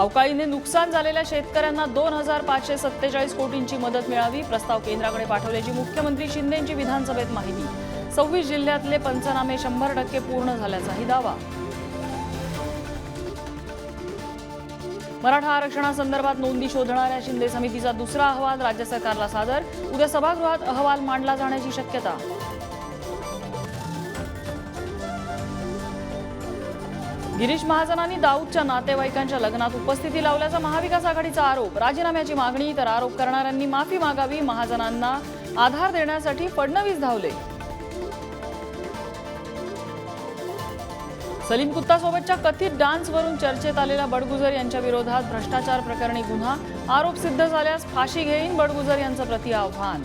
अवकाळीने नुकसान झालेल्या शेतकऱ्यांना दोन हजार पाचशे सत्तेचाळीस कोटींची मदत मिळावी प्रस्ताव केंद्राकडे पाठवल्याची मुख्यमंत्री शिंदेंची विधानसभेत माहिती. सव्वीस जिल्ह्यातले पंचनामे शंभर टक्के पूर्ण झाल्याचाही दावा. मराठा आरक्षणासंदर्भात नोंदी शोधणाऱ्या शिंदे समितीचा दुसरा अहवाल राज्य सरकारला सादर. उद्या सभागृहात अहवाल मांडला जाण्याची शक्यता. गिरीश महाजनांनी दाऊदच्या नातेवाईकांच्या लग्नात उपस्थिती लावल्याचा महाविकास आघाडीचा आरोप. राजीनाम्याची मागणी तर आरोप करणाऱ्यांनी माफी मागावी महाजनांना आधार देण्यासाठी फडणवीस धावले. सलीम कुत्तासोबतच्या कथित डान्सवरून चर्चेत आलेल्या बडगुजर यांच्या विरोधात भ्रष्टाचार प्रकरणी गुन्हा. आरोप सिद्ध झाल्यास फाशी घेईन बडगुजर यांचं प्रति आव्हान.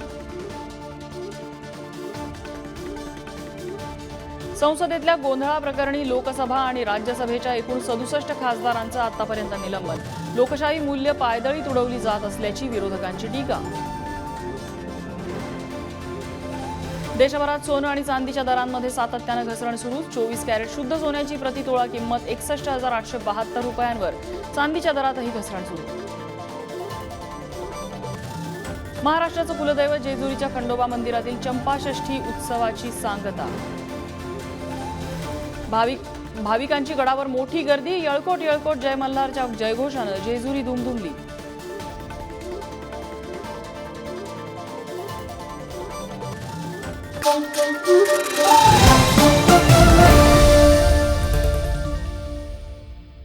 संसदेतल्या गोंधळा प्रकरणी लोकसभा आणि राज्यसभेच्या एकूण सदुसष्ट खासदारांचं आतापर्यंत निलंबन. लोकशाही मूल्य पायदळी तुडवली जात असल्याची विरोधकांची टीका. देशभरात सोनं आणि चांदीच्या दरांमध्ये सातत्यानं घसरण सुरू. चोवीस कॅरेट शुद्ध सोन्याची प्रतितोळा किंमत एकसष्ट हजार आठशे बहात्तर रुपयांवर. चांदीच्या दरातही घसरण सुरू. महाराष्ट्राचं कुलदैवत जेजुरीच्या खंडोबा मंदिरातील चंपाषष्ठी उत्सवाची सांगता. भाविक भाविकांची गडावर मोठी गर्दी यळकोट यळकोट जय मल्हारच्या जयघोषानं जेजुरी दुमदुमली.